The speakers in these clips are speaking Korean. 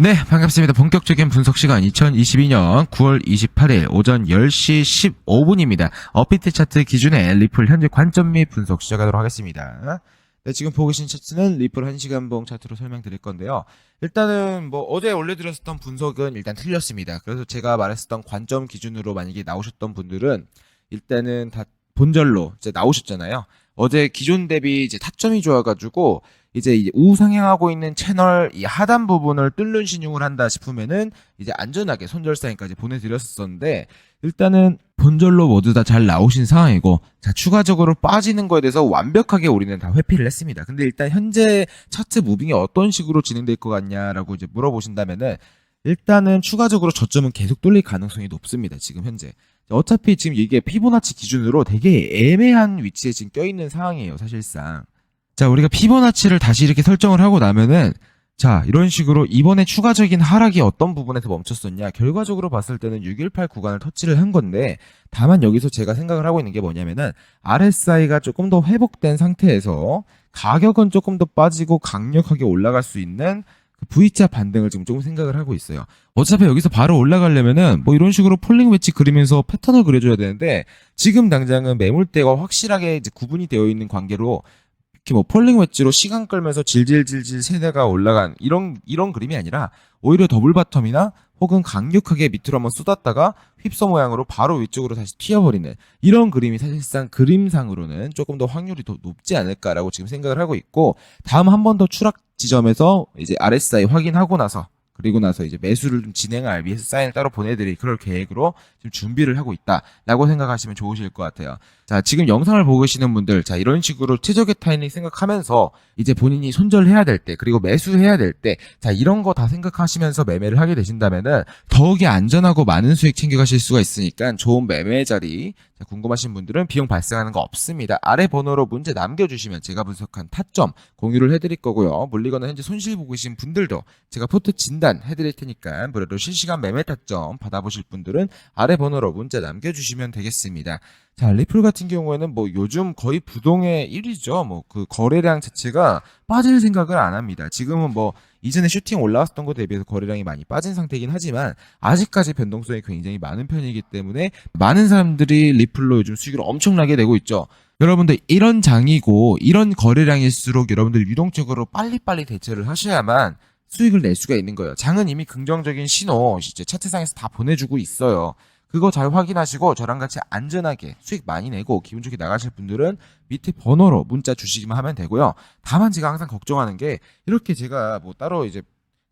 네, 반갑습니다. 본격적인 분석 시간 2022년 9월 28일 오전 10시 15분입니다. 어피트 차트 기준의 리플 현재 관점 및 분석 시작하도록 하겠습니다. 네, 지금 보고 계신 차트는 리플 1시간 봉 차트로 설명드릴 건데요. 일단은 뭐 어제 올려드렸었던 분석은 일단 틀렸습니다. 그래서 제가 말했었던 관점 기준으로 만약에 나오셨던 분들은 일단은 다 본절로 이제 나오셨잖아요. 어제 기존 대비 이제 타점이 좋아가지고 이제 우상향하고 있는 채널 이 하단 부분을 뚫는 신용을 한다 싶으면은 이제 안전하게 손절 사인까지 보내드렸었는데 일단은 본절로 모두 다 잘 나오신 상황이고 자 추가적으로 빠지는 거에 대해서 완벽하게 우리는 다 회피를 했습니다. 근데 일단 현재 차트 무빙이 어떤 식으로 진행될 것 같냐라고 이제 물어보신다면은 일단은 추가적으로 저점은 계속 뚫릴 가능성이 높습니다. 지금 현재. 어차피 지금 이게 피보나치 기준으로 되게 애매한 위치에 지금 껴있는 상황이에요. 사실상. 자, 우리가 피보나치를 다시 이렇게 설정을 하고 나면은 자, 이런 식으로 이번에 추가적인 하락이 어떤 부분에서 멈췄었냐? 결과적으로 봤을 때는 618 구간을 터치를 한 건데 다만 여기서 제가 생각을 하고 있는 게 뭐냐면은 RSI가 조금 더 회복된 상태에서 가격은 조금 더 빠지고 강력하게 올라갈 수 있는 그 V자 반등을 지금 조금 생각을 하고 있어요. 어차피 여기서 바로 올라가려면은 뭐 이런 식으로 폴링 웨지 그리면서 패턴을 그려줘야 되는데 지금 당장은 매물대가 확실하게 이제 구분이 되어 있는 관계로 이렇게 뭐 폴링 웨지로 시간 끌면서 질질질질 세대가 올라간 이런 이런 그림이 아니라 오히려 더블 바텀이나 혹은 강력하게 밑으로 한번 쏟았다가 휩서 모양으로 바로 위쪽으로 다시 튀어버리는 이런 그림이 사실상 그림상으로는 조금 더 확률이 더 높지 않을까라고 지금 생각을 하고 있고 다음 한 번 더 추락 지점에서 이제 RSI 확인하고 나서 그리고 나서 이제 매수를 좀 진행할 위해서 사인을 따로 보내드릴 그럴 계획으로 지금 준비를 하고 있다라고 생각하시면 좋으실 것 같아요. 자, 지금 영상을 보고 계시는 분들, 자, 이런 식으로 최적의 타이밍 생각하면서 이제 본인이 손절해야 될 때, 그리고 매수해야 될 때, 자, 이런 거 다 생각하시면서 매매를 하게 되신다면은 더욱이 안전하고 많은 수익 챙겨가실 수가 있으니까 좋은 매매 자리, 자, 궁금하신 분들은 비용 발생하는 거 없습니다. 아래 번호로 문제 남겨주시면 제가 분석한 타점 공유를 해드릴 거고요. 물리거나 현재 손실 보고 계신 분들도 제가 포트 진단 해드릴 테니까 무료로 실시간 매매 타점 받아보실 분들은 아래 번호로 문자 남겨주시면 되겠습니다. 자, 리플 같은 경우에는 뭐 요즘 거의 부동의 1위죠. 뭐 그 거래량 자체가 빠질 생각을 안 합니다. 지금은 뭐 이전에 슈팅 올라왔던 거 대비해서 거래량이 많이 빠진 상태이긴 하지만 아직까지 변동성이 굉장히 많은 편이기 때문에 많은 사람들이 리플로 요즘 수익을 엄청나게 내고 있죠. 여러분들 이런 장이고 이런 거래량일수록 여러분들 유동적으로 빨리빨리 대처를 하셔야만 수익을 낼 수가 있는 거예요. 장은 이미 긍정적인 신호 이제 차트상에서 다 보내주고 있어요. 그거 잘 확인하시고 저랑 같이 안전하게 수익 많이 내고 기분 좋게 나가실 분들은 밑에 번호로 문자 주시기만 하면 되고요. 다만 제가 항상 걱정하는 게 이렇게 제가 뭐 따로 이제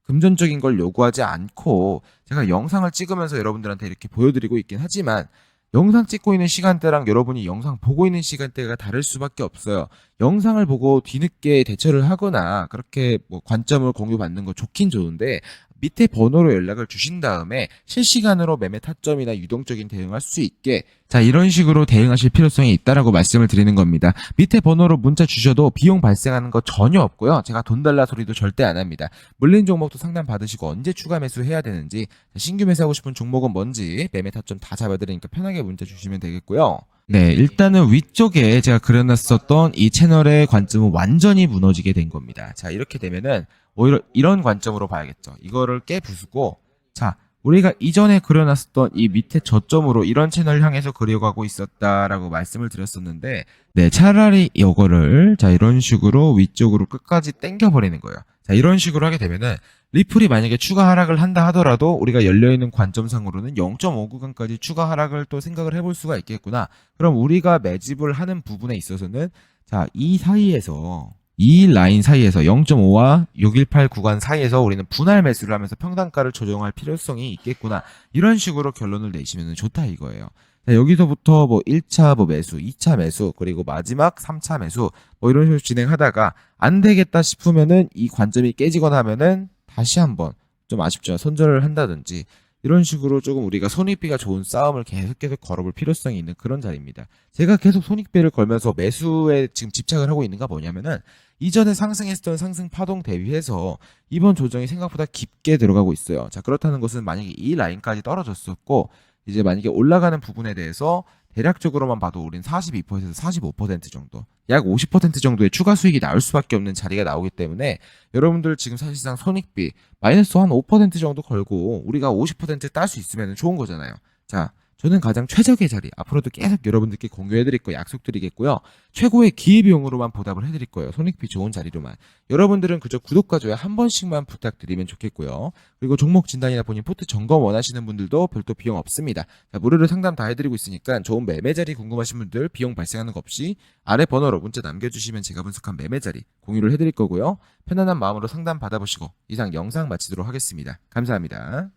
금전적인 걸 요구하지 않고 제가 영상을 찍으면서 여러분들한테 이렇게 보여드리고 있긴 하지만 영상 찍고 있는 시간대랑 여러분이 영상 보고 있는 시간대가 다를 수밖에 없어요. 영상을 보고 뒤늦게 대처를 하거나 그렇게 뭐 관점을 공유받는 거 좋긴 좋은데 밑에 번호로 연락을 주신 다음에 실시간으로 매매 타점이나 유동적인 대응할 수 있게 자 이런 식으로 대응하실 필요성이 있다라고 말씀을 드리는 겁니다. 밑에 번호로 문자 주셔도 비용 발생하는 거 전혀 없고요. 제가 돈 달라 소리도 절대 안 합니다. 물린 종목도 상담 받으시고 언제 추가 매수 해야 되는지 신규 매수하고 싶은 종목은 뭔지 매매 타점 다 잡아드리니까 편하게 문자 주시면 되겠고요. 네, 일단은 위쪽에 제가 그려놨었던 이 채널의 관점은 완전히 무너지게 된 겁니다. 자, 이렇게 되면은 오히려 이런 관점으로 봐야겠죠. 이거를 깨 부수고, 자, 우리가 이전에 그려놨었던 이 밑에 저점으로 이런 채널을 향해서 그려가고 있었다라고 말씀을 드렸었는데, 네, 차라리 이거를, 자, 이런 식으로 위쪽으로 끝까지 당겨버리는 거예요. 자, 이런 식으로 하게 되면은, 리플이 만약에 추가 하락을 한다 하더라도 우리가 열려있는 관점상으로는 0.5구간까지 추가 하락을 또 생각을 해볼 수가 있겠구나. 그럼 우리가 매집을 하는 부분에 있어서는 자, 이 사이에서 이 라인 사이에서 0.5와 618 구간 사이에서 우리는 분할 매수를 하면서 평단가를 조정할 필요성이 있겠구나. 이런 식으로 결론을 내시면 좋다 이거예요. 자, 여기서부터 뭐 1차 뭐 매수, 2차 매수, 그리고 마지막 3차 매수, 뭐 이런 식으로 진행하다가 안 되겠다 싶으면은 이 관점이 깨지거나 하면은 다시 한번 좀 아쉽죠. 손절을 한다든지 이런 식으로 조금 우리가 손익비가 좋은 싸움을 계속 계속 걸어볼 필요성이 있는 그런 자리입니다. 제가 계속 손익비를 걸면서 매수에 지금 집착을 하고 있는가 뭐냐면은 이전에 상승했던 상승 파동 대비해서 이번 조정이 생각보다 깊게 들어가고 있어요. 자, 그렇다는 것은 만약에 이 라인까지 떨어졌었고 이제 만약에 올라가는 부분에 대해서 대략적으로만 봐도 우린 42%에서 45% 정도, 약 50% 정도의 추가 수익이 나올 수밖에 없는 자리가 나오기 때문에 여러분들 지금 사실상 손익비 마이너스 한 5% 정도 걸고 우리가 50%딸 수 있으면 좋은 거잖아요. 자, 저는 가장 최적의 자리 앞으로도 계속 여러분들께 공유해드릴 거 약속드리겠고요. 최고의 기회비용으로만 보답을 해드릴 거예요. 손익비 좋은 자리로만. 여러분들은 그저 구독과 좋아요 한 번씩만 부탁드리면 좋겠고요. 그리고 종목 진단이나 본인 포트 점검 원하시는 분들도 별도 비용 없습니다. 자, 무료로 상담 다 해드리고 있으니까 좋은 매매 자리 궁금하신 분들 비용 발생하는 거 없이 아래 번호로 문자 남겨주시면 제가 분석한 매매 자리 공유를 해드릴 거고요. 편안한 마음으로 상담 받아보시고 이상 영상 마치도록 하겠습니다. 감사합니다.